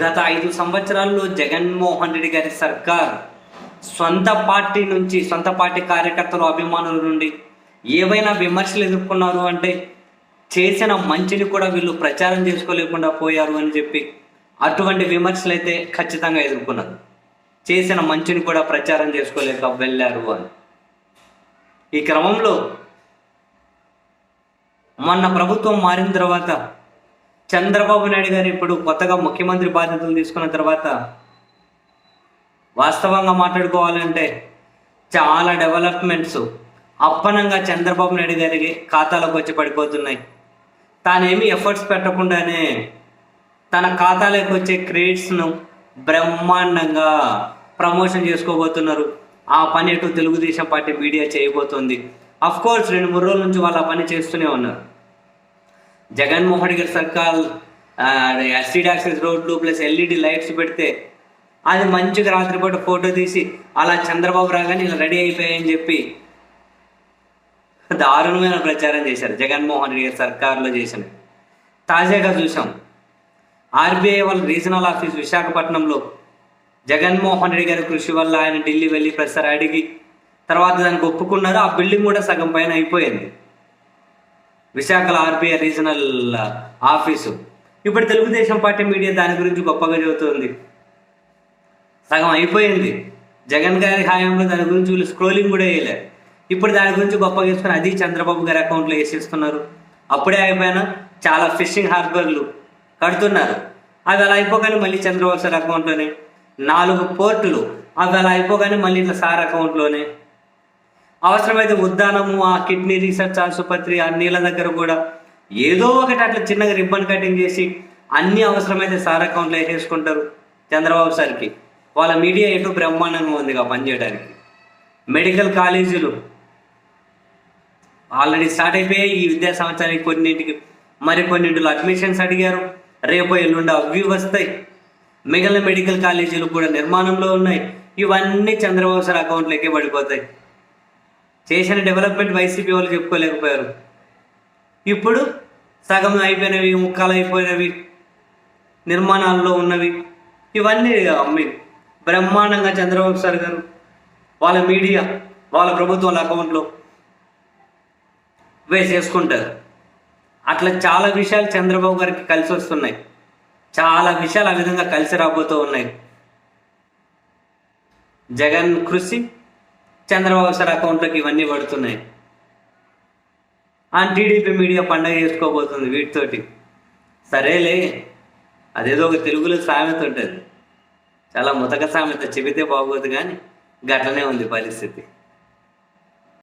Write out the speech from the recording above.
గత ఐదు సంవత్సరాల్లో జగన్మోహన్ రెడ్డి గారి సర్కార్ సొంత పార్టీ నుంచి సొంత పార్టీ కార్యకర్తలు అభిమానుల నుండి ఏవైనా విమర్శలు ఎదుర్కొన్నారు అంటే చేసిన మంచిని కూడా వీళ్ళు ప్రచారం చేసుకోలేకుండా పోయారు అని చెప్పి అటువంటి విమర్శలు అయితే ఖచ్చితంగా ఎదుర్కొన్నారు. చేసిన మంచిని కూడా ప్రచారం చేసుకోలేక వెళ్ళారు అని. ఈ క్రమంలో మొన్న ప్రభుత్వం మారిన తర్వాత చంద్రబాబు నాయుడు గారు ఇప్పుడు కొత్తగా ముఖ్యమంత్రి బాధ్యతలు తీసుకున్న తర్వాత వాస్తవంగా మాట్లాడుకోవాలంటే చాలా డెవలప్మెంట్స్ అప్పనంగా చంద్రబాబు నాయుడు గారికి ఖాతాలోకి వచ్చి పడిపోతున్నాయి. తానేమి ఎఫర్ట్స్ పెట్టకుండానే తన ఖాతాలోకి వచ్చే క్రెడిట్స్ను బ్రహ్మాండంగా ప్రమోషన్ చేసుకోబోతున్నారు. ఆ పని ఎటు తెలుగుదేశం పార్టీ మీడియా చేయబోతోంది. అఫ్కోర్స్ రెండు మూడు రోజుల నుంచి వాళ్ళు ఆ పని చేస్తూనే ఉన్నారు. జగన్మోహన్ రెడ్డి గారి సర్కార్ ఎస్టీడీ యాక్సెస్ రోడ్లు ప్లస్ ఎల్ఈడి లైట్స్ పెడితే అది మంచిగా రాత్రిపూట ఫోటో తీసి అలా చంద్రబాబు రాగానే ఇలా రెడీ అయిపోయాయని చెప్పి దారుణమైన ప్రచారం చేశారు జగన్మోహన్ రెడ్డి గారి సర్కార్లో చేసిన. తాజాగా చూసాం ఆర్బీఐ వాళ్ళ రీజనల్ ఆఫీస్ విశాఖపట్నంలో జగన్మోహన్ రెడ్డి గారి కృషి వల్ల ఆయన ఢిల్లీ వెళ్ళి ప్రసారి అడిగి తర్వాత దానికి ఒప్పుకున్నారు. ఆ బిల్డింగ్ కూడా సగం పైన అయిపోయింది. విశాఖలో ఆర్బీఐ రీజనల్ ఆఫీసు. ఇప్పుడు తెలుగుదేశం పార్టీ మీడియా దాని గురించి గొప్పగా చెబుతుంది. సగం అయిపోయింది. జగన్ గారి హయాంలో దాని గురించి వీళ్ళు స్క్రోలింగ్ కూడా వేయలేరు ఇప్పుడు దాని గురించి గొప్పగా చేసుకుని అది చంద్రబాబు గారి అకౌంట్లో వేసేస్తున్నారు అప్పుడే అయిపోయినా చాలా ఫిషింగ్ హార్బర్లు కడుతున్నారు. అవి అలా అయిపోగానే మళ్ళీ చంద్రబాబు సార్ అకౌంట్లోనే. నాలుగు పోర్టులు. అవి అలా అయిపోగానే మళ్ళీ ఇట్లా సార్ అకౌంట్లోనే. అవసరమైతే ఉద్దానము ఆ కిడ్నీ రీసెర్చ్ ఆసుపత్రి ఆ నీళ్ళ దగ్గర కూడా ఏదో ఒకటి అట్లా చిన్నగా రిబ్బన్ కటింగ్ చేసి అన్ని అవసరమైతే సార్ అకౌంట్లో వేసేసుకుంటారు చంద్రబాబు సార్కి. వాళ్ళ మీడియా ఎటు బ్రహ్మాండంగా ఉందిగా పనిచేయడానికి మెడికల్ కాలేజీలు ఆల్రెడీ స్టార్ట్ అయిపోయాయి. ఈ విద్యా సంవత్సరానికి కొన్నింటికి మరి కొన్నింటిలో అడ్మిషన్స్ అడిగారు. రేపు ఎల్లుండి అవి వస్తాయి. మిగిలిన మెడికల్ కాలేజీలు కూడా నిర్మాణంలో ఉన్నాయి. ఇవన్నీ చంద్రబాబు సార్ అకౌంట్లోకే పడిపోతాయి. చేసిన డెవలప్మెంట్ వైసీపీ వాళ్ళు చెప్పుకోలేకపోయారు. ఇప్పుడు సగం అయిపోయినవి ముక్కలు అయిపోయినవి నిర్మాణాల్లో ఉన్నవి ఇవన్నీ అమ్మి బ్రహ్మాండంగా చంద్రబాబు సార్ గారు వాళ్ళ మీడియా వాళ్ళ ప్రభుత్వాల అకౌంట్లో వేసేసుకుంటారు. అట్లా చాలా విషయాలు చంద్రబాబు గారికి కలిసి వస్తున్నాయి. చాలా విషయాలు ఆ విధంగా కలిసి రాబోతూ ఉన్నాయి. జగన్ కృషి చంద్రబాబు సార్ అకౌంట్లోకి ఇవన్నీ పడుతున్నాయి. ఆ టీడీపీ మీడియా పండగ చేసుకోబోతుంది వీటితోటి. సరేలే అదేదో ఒక తెలుగులో సామెత ఉంటుంది. చాలా ముతక సామెత చెబితే బాగోదు కానీ గట్లనే ఉంది పరిస్థితి.